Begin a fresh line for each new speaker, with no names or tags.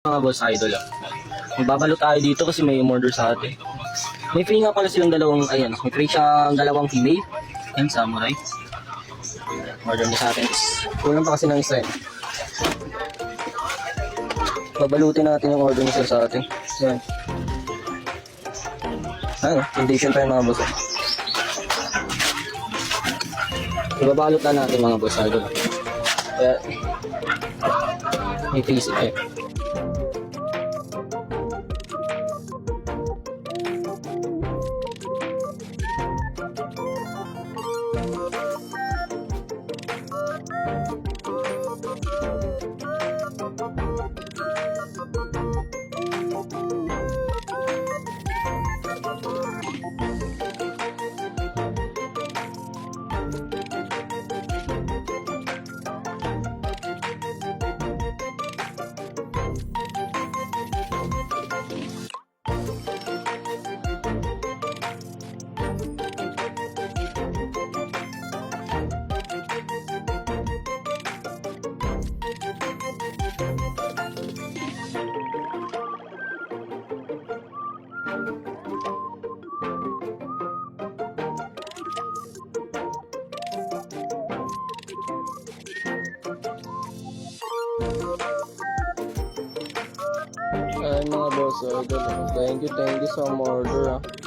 mga boss idol ah. Magbabalo tayo dito kasi may umorder sa atin. May free nga pala silang dalawang, ayan, may free siyang dalawang female. Yan, samurai. Order mo sa atin. Kulang pa kasi ng isa eh. Babalutin natin yung order nila sa atin. Yan. Ano, condition pa yung mga boss. eh. Ibabalot na natin mga boss idol. Kaya, may face eh. Thank you. Ay mga boss idol. Thank you, thank you sa order ah.